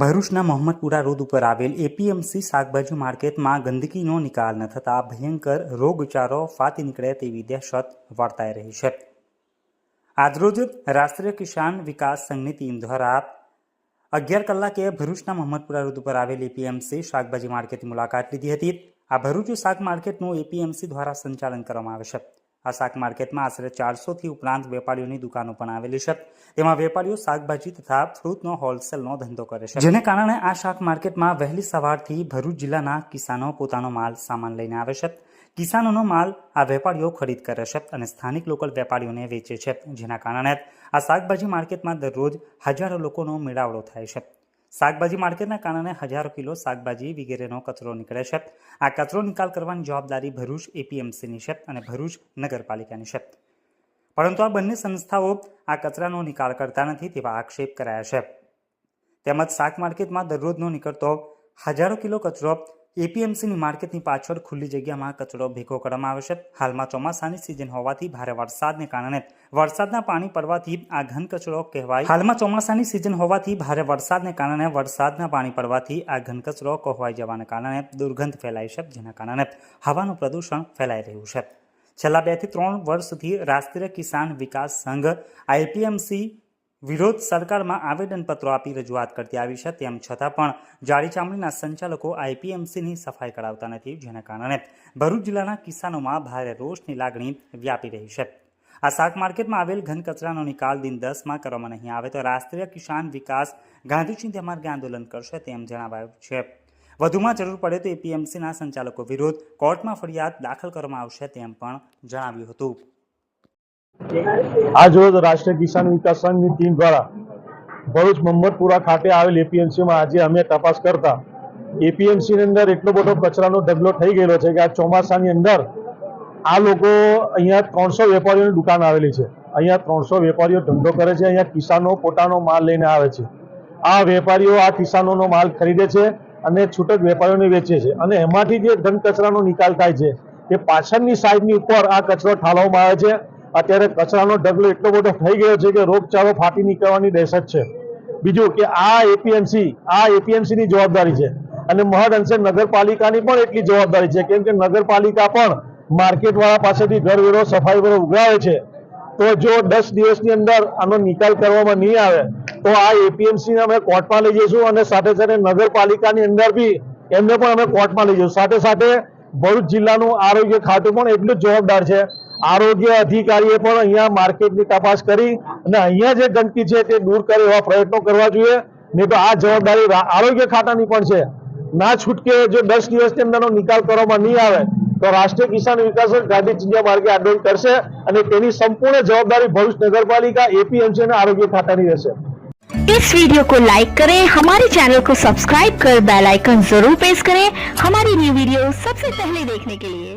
ભરૂચના મોહમ્મદપુરા રોડ ઉપર આવેલ એપીએમસી શાકભાજી માર્કેટમાં ગંદકીનો નિકાલ ન થતાં ભયંકર રોગચારો ફાટી નીકળે તેવી દહેશત વર્તાઈ રહી છે. આજરોજ રાષ્ટ્રીય કિસાન વિકાસ સંઘની ટીમ દ્વારા અગિયાર કલાકે ભરૂચના મોહમ્મદપુરા રોડ ઉપર આવેલ એપીએમસી શાકભાજી માર્કેટની મુલાકાત લીધી હતી. આ ભરૂચ શાક માર્કેટનું એપીએમસી દ્વારા સંચાલન કરવામાં આવે છે. આ શાક માર્કેટમાં આશરે ચારસોથી ઉપરાંત વેપારીઓની દુકાનો પણ આવેલી છે. તેમાં વેપારીઓ શાકભાજી તથા ફ્રૂટનો હોલસેલનો ધંધો કરે છે. જેને કારણે આ શાક માર્કેટમાં વહેલી સવારથી ભરૂચ જિલ્લાના કિસાનો પોતાનો માલ સામાન લઈને આવે છે. કિસાનોનો માલ આ વેપારીઓ ખરીદ કરે છે અને સ્થાનિક લોકલ વેપારીઓને વેચે છે. જેના કારણે આ શાકભાજી માર્કેટમાં દરરોજ હજારો લોકોનો મેળાવડો થાય છે. શાકભાજી માર્કેટના કારણે હજારો કિલો શાકભાજી વગેરેનો કચરો નીકળે છે. આ કચરો નિકાલ કરવાની જવાબદારી ભરૂચ એપીએમસીની છે અને ભરૂચ નગરપાલિકાની છે. પરંતુ આ બંને સંસ્થાઓ આ કચરાનો નિકાલ કરતા નથી તેવા આક્ષેપ કરાયા છે. તેમજ શાક માર્કેટમાં દરરોજનો નીકળતો હજારો કિલો કચરો એપીએમસીની માર્કેટની પાછળ ખુલ્લી જગ્યામાં કચરો ભેગો કરવામાં આવે છે. હાલમાં ચોમાસાની સિઝન હોવાથી ભારે વરસાદને કારણે વરસાદના પાણી પડવાથી આ ઘન કચરો કહેવાય. હાલમાં ચોમાસાની સિઝન હોવાથી ભારે વરસાદને કારણે વરસાદના પાણી પડવાથી આ ઘન કચરો કહેવાઈ જવાને કારણે દુર્ગંધ ફેલાય છે. જેના કારણે હવાનું પ્રદૂષણ ફેલાઈ રહ્યું છે. છેલ્લા બેથી ત્રણ વર્ષથી રાષ્ટ્રીય કિસાન વિકાસ સંઘ, આઈપીએમસી વિરોધ સરકારમાં આવેદનપત્રો આપી રજૂઆત કરતી આવી છે, તેમ છતાં પણ જાડી ચામડીના સંચાલકો આઈપીએમસીની સફાઈ કરાવતા નથી, જેના કારણે ભરૂચ જિલ્લાના કિસાનોમાં ભારે રોષની લાગણી વ્યાપી રહી છે. આ શાક માર્કેટમાં આવેલ ઘન કચરાનો નિકાલ દિન દસમાં કરવામાં નહીં આવે તો રાષ્ટ્રીય કિસાન વિકાસ ગાંધી ચિંધ્યા માર્ગે આંદોલન કરશે, તેમ જણાવાયું છે. વધુમાં જરૂર પડે તો એપીએમસીના સંચાલકો વિરુદ્ધ કોર્ટમાં ફરિયાદ દાખલ કરવામાં આવશે, તેમ પણ જણાવ્યું હતું. આજ રોજ રાષ્ટ્રીય કિસાન વિકાસ સંઘની ટીમ દ્વારા ભરૂચ મમ્મદપુરા ખાતે આવેલ એપીએમસીમાં આજે અમે તપાસ કરતા એપીએમસીની અંદર એટલો બધો કચરાનો ઢગલો થઈ ગયેલો છે કે આ ચોમાસાની અંદર આ લોકો અહીંયા ત્રણસો વેપારીઓની દુકાન આવેલી છે. અહીંયા ત્રણસો વેપારીઓ ધંધો કરે છે, અહીંયા કિસાનો પોતાનો માલ લઈને આવે છે. આ વેપારીઓ આ કિસાનોનો માલ ખરીદે છે અને છૂટક વેપારીઓને વેચે છે. અને એમાંથી જે ઘન કચરાનો નિકાલ થાય છે તે પાછળની સાઈડની ઉપર આ કચરો ઠાલવવામાં આવે છે. અત્યારે કચરાનો ઢગલો એટલો બધો થઈ ગયો છે કે રોગચાળો ફાટી નીકળવાની દહેશત છે. બીજું કે આ એપીએમસી આ એપીએમસી ની જવાબદારી છે. અને મહદ અંશે નગરપાલિકાની પણ એટલી જવાબદારી છે. કેમ કે નગરપાલિકા પણ માર્કેટ વાળા પાસેથી ઘર વેરો સફાઈ વેરો ઉઘરાવે છે. તો જો દસ દિવસની અંદર આનો નિકાલ કરવામાં નહીં આવે, તો આ એપીએમસી અમે કોર્ટમાં લઈ જઈશું અને સાથે સાથે નગરપાલિકાની અંદર બી એમને પણ અમે કોર્ટમાં લઈ જઈશું. સાથે સાથે ભરૂચ જિલ્લાનું આરોગ્ય ખાતું પણ એટલું જ જવાબદાર છે. આરોગ્ય અધિકારીએ પણ અહીંયા માર્કેટની તપાસ કરી અને અહીંયા જે ગંદકી છે તે દૂર કરે એવા પ્રયત્નો કરવા જોઈએ નહીં તો આ જવાબદારી રા- આરોગ્ય ખાતાની પણ છે ના છૂટકે જો દસ દિવસની અંદરનો નિકાલ કરવામાં નહીં આવે તો રાષ્ટ્રીય કિસાન વિકાસ સંઘ ગાંધી ચિંધ્યા માર્ગે આંદોલન કરશે અને તેની સંપૂર્ણ જવાબદારી ભરૂચ નગરપાલિકા એપીએમસી અને આરોગ્ય ખાતાની રહેશે इस वीडियो को लाइक करें हमारे चैनल को सब्सक्राइब कर बेल आइकन जरूर प्रेस करें हमारी न्यू वीडियो सबसे पहले देखने के लिए